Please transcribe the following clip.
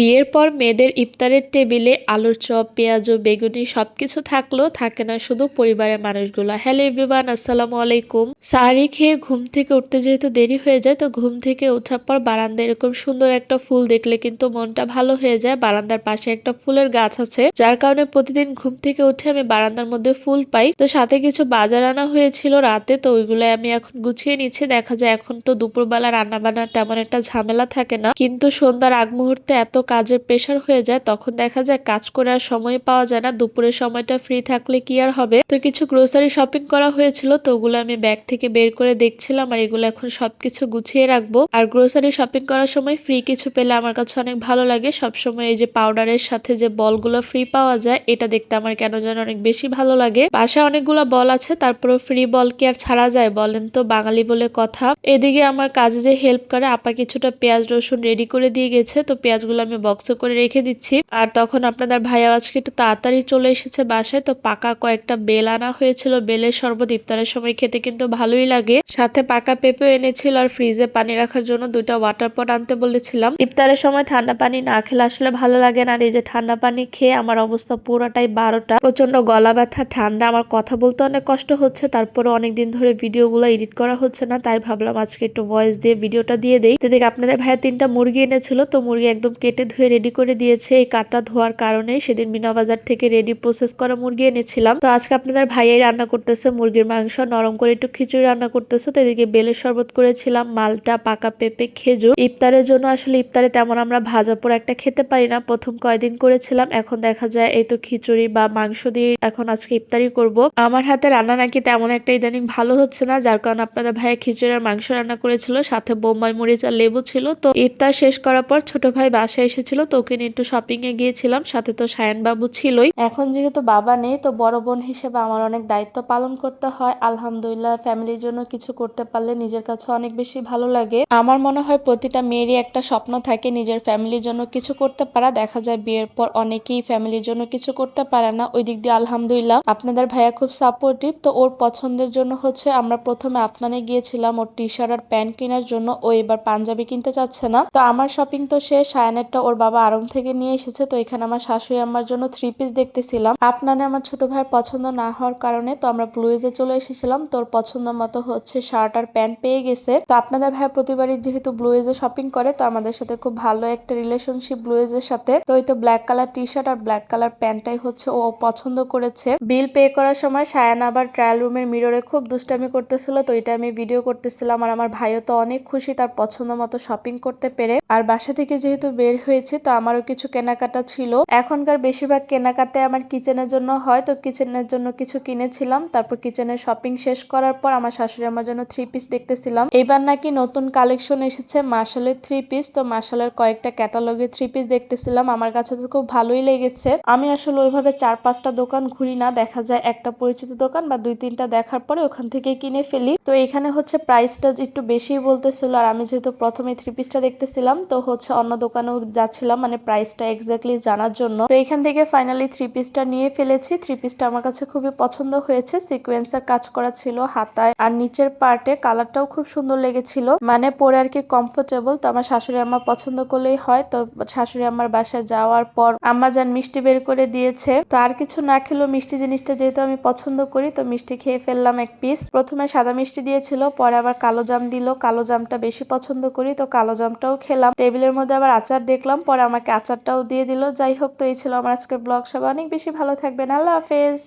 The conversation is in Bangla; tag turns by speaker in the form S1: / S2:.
S1: বিয়ের পর মেয়েদের ইফতারের টেবিলে আলুর চপ, পেঁয়াজ বেগুনি সবকিছু থাকলেও থাকে না শুধু পরিবারের মানুষগুলো। হ্যালো এভরিওয়ান, আসসালামু আলাইকুম। সাহারি খেয়ে ঘুম থেকে উঠতে যেহেতু দেরি হয়ে যায়, তো ঘুম থেকে ওঠার পর বারান্দায় এরকম সুন্দর একটা ফুল দেখলে কিন্তু মনটা ভালো হয়ে যায়। বারান্দার পাশে একটা ফুলের গাছ আছে, যার কারণে প্রতিদিন ঘুম থেকে উঠে আমি বারান্দার মধ্যে ফুল পাই। তো সাথে কিছু বাজার আনা হয়েছিল রাতে, তো ওইগুলো আমি এখন গুছিয়ে নিচ্ছি। দেখা যায় এখন তো দুপুরবেলা রান্না বান্নার তেমন একটা ঝামেলা থাকে না। কিন্তু সন্ধ্যার আগ মুহূর্তে এত কাজের প্রেশার হয়ে যায়, তখন দেখা যায় কাজ করে আর সময় পাওয়া যায় না, দুপুরের সময়টা ফ্রি থাকলে কি আর হবে? তো কিছু গ্রোসারি শপিং করা হয়েছিল, তো ওগুলো আমি ব্যাগ থেকে বের করে দেখছিলাম আর এগুলো এখন সবকিছু গুছিয়ে রাখব। আর গ্রোসারি শপিং করার সময় ফ্রি কিছু পেলে আমার কাছে অনেক ভালো লাগে। সবসময় এই যে পাউডারের সাথে যে বলগুলো ফ্রি পাওয়া যায়, এটা দেখতে আমার কেন যেন অনেক বেশি ভালো লাগে। বাসায় অনেকগুলো বল আছে তারপরে ফ্রি বল কি আর ছাড়া যায় বলেন তো? বাঙালি বলে কথা। এদিকে আমার কাজে যে হেল্প করে, আপা কিছুটা পেঁয়াজ রসুন রেডি করে দিয়ে গেছে, তো পেঁয়াজগুলো আমি বক্সে করে রেখে দিচ্ছি। আর তখন আপনাদের ভাইয়া আজকে একটু তাড়াতাড়ি চলে এসেছে বাসায়, তো পাকা কয়েকটা বেল আনা হয়েছিল। বেলের শরবত ইফতারের সময় খেতে কিন্তু ভালোই লাগে। সাথে পাকা পেঁপে এনেছিল আর ফ্রিজে পানি রাখার জন্য দুইটা ওয়াটার পট আনতে বলেছিলাম। ইফতারের সময় ঠান্ডা পানি না খেলে আসলে ভালো লাগে না। আর এই যে ঠান্ডা পানি খেয়ে আমার অবস্থা পুরোটাই বারোটা। প্রচণ্ড গলা ব্যথা, ঠান্ডা, আমার কথা বলতে অনেক কষ্ট হচ্ছে। তারপরে অনেকদিন ধরে ভিডিওগুলো এডিট করা হচ্ছে না, তাই ভাবলাম আজকে একটু ভয়েস দিয়ে ভিডিওটা দিয়ে দেই। তো দেখ আপনাদের ভাইয়া তিনটা মুরগি এনেছিল, তো মুরগি একদম কেটে ধুয়ে রেডি করে দিয়েছে। এই কাটা ধোয়ার কারণে সেদিন মিনা বাজার থেকে রেডি প্রসেস করা মুরগি এনেছিলাম। তো আজকে আপনাদের ভাইয়াই রান্না করতেছে মুরগির মাংস। নরম করে একটু খিচুড়ি রান্না করতেছে। তো এদিকে বেলের শরবত করেছিলাম, মালটা, পাকা পেঁপে, খেজুর। ইফতারের জন্য আসলে ইফতারে তেমন আমরা ভাজা পোড়া একটা খেতে পারি না। প্রথম কয়দিন করেছিলাম, এখন দেখা যায় এই তো খিচুড়ি বা মাংস দিয়ে এখন আজকে ইফতারি করব। আমার হাতে রান্না নাকি তেমন একটা ইদানিং ভালো হচ্ছে না, যার কারণে আপনাদের ভাইয়া খিচুড়ি আর মাংস রান্না করেছিল। সাথে বোম্বাই মরিচ আর লেবু ছিল। তো ইফতার শেষ করার পর ছোট ভাই বাসায় এসেছিল, তো ওকে নিয়ে একটু শপিং এ গিয়েছিলাম, সাথে তো সায়ন বাবু ছিলই। এখন যেহেতু বাবা নেই, তো বড় বোন হিসেবে আমার অনেক দায়িত্ব পালন করতে হয়। আলহামদুলিল্লাহ ফ্যামিলির জন্য কিছু করতে পারলে নিজের কাছে অনেক বেশি ভালো লাগে। আমার মনে হয় প্রতিটা মেয়েরই একটা স্বপ্ন থাকে, নিজের ফ্যামিলির জন্য কিছু করতে পারা। দেখা যায় বিয়ের পর অনেকেই ফ্যামিলির জন্য কিছু করতে পারে না। ওই দিক দিয়ে আলহামদুলিল্লাহ, আপনাদের ভাইয়া খুব সাপোর্টিভ তো ওর পছন্দের জন্য হচ্ছে, আমরা প্রথমে আফনানে গিয়েছিলাম, ওর টি শার্ট আর প্যান্ট কেনার জন্য। ও এবার পাঞ্জাবি কিনতে চাচ্ছে না। তো আমার শপিং তো শেষ সায়ানেরটা ওর বাবা আরং থেকে নিয়ে এসেছে, তো এখানে আমার শাশুড়ি আমার জন্য থ্রি পিস দেখতেছিলাম। আপনানে আমার ছোট ভাইয়ের পছন্দ না হওয়ার কারণে তো আমরা ব্লুইজে চলে এসেছিলাম, তোর পছন্দ মতো হচ্ছে শার্ট আর প্যান্ট পেয়ে গেছে। তো আপনাদের ভাই প্রতিবারই যেহেতু ব্লুইজে শপিং করে, তো আমাদের সাথে খুব ভালো একটা রিলেশনশিপ ব্লুইজের সাথে। তো ওই তো ব্ল্যাক কালার টি শার্ট আর ব্ল্যাক কালার প্যান্টটাই হচ্ছে ও পছন্দ করেছে। বিল পে করার সময় সায়ান আবার ট্রায়াল রুমের মিররে খুব দুষ্টামি করতেছিল, তো এটা আমি ভিডিও করতেছিলাম। আর আমার ভাইও তো অনেক খুশি তার পছন্দ মতো শপিং করতে পেরে। আর বাসা থেকে যেহেতু বের হয়েছে, তো আমারও কিছু কেনাকাটা ছিল। এখনকার বেশিরভাগ কেনাকাটায় আমার কিচেনের জন্য হয়, তো কিচেনের জন্য কিছু কিনেছিলাম। তারপর কিচেনের শপিং শেষ করার পর আমার শাশুড়ি আমার জন্য থ্রি পিস দেখতেছিলাম। এবার নাকি নতুন কালেকশন এসেছে মার্শালের থ্রি পিস তো মার্শালের কয়েকটা ক্যাটালগে থ্রি পিস দেখতেছিলাম। আমার কাছে তো খুব ভালোই লেগেছে। আমি আসলে ওইভাবে চার পাঁচটা দোকান ঘুরি না, দেখা যায় একটা পরিচিত দোকান বা দুই তিনটা দেখার পরে ওখান থেকে কিনে ফেলি। তো এখানে হচ্ছে প্রাইসটা একটু বেশি বলতেছিল, আর আমি যেহেতু প্রথমে থ্রি পিসটা দেখতেছিলাম, তো হচ্ছে অন্য দোকানেও যাচ্ছিলাম মানে প্রাইসটা এক্স্যাক্টলি জানার জন্য। তো এখান থেকে ফাইনালি থ্রি পিসটা নিয়ে ফেলেছি। থ্রি পিসটা আমার কাছে খুবই পছন্দ হয়েছে। সিকোয়েন্সের কাজ করা ছিল হাতায় আর নিচের পার্টে কালারটাও খুব সুন্দর লেগেছিল। মানে পরে আর কি কমফোর্টেবল তো আমার শাশুড়ি আমার পছন্দ করলেই হয়। তো শাশুড়ি আমার বাসায় যাওয়ার পর আম্মা যান মিষ্টি বের করে দিয়েছে। তো আর কিছু না খেলেও মিষ্টি জিনিসটা যেহেতু আমি পছন্দ করি, তো মিষ্টি খেয়ে ফেললাম এক পিস প্রথমে সাদা মিষ্টি দিয়েছিল, পরে আবার কালো জাম দিল। কালো জামটা বেশি পছন্দ করি, তো কালো জামটাও খেলাম। টেবিলের মধ্যে আবার আচার দেখলাম। পরে আমাকে আচারটাও দিয়ে দিল। যাই হোক, তো এই ছিল আমার আজকের ব্লগ। সবাই অনেক বেশি ভালো থাকবেন। আল্লাহ হাফেজ।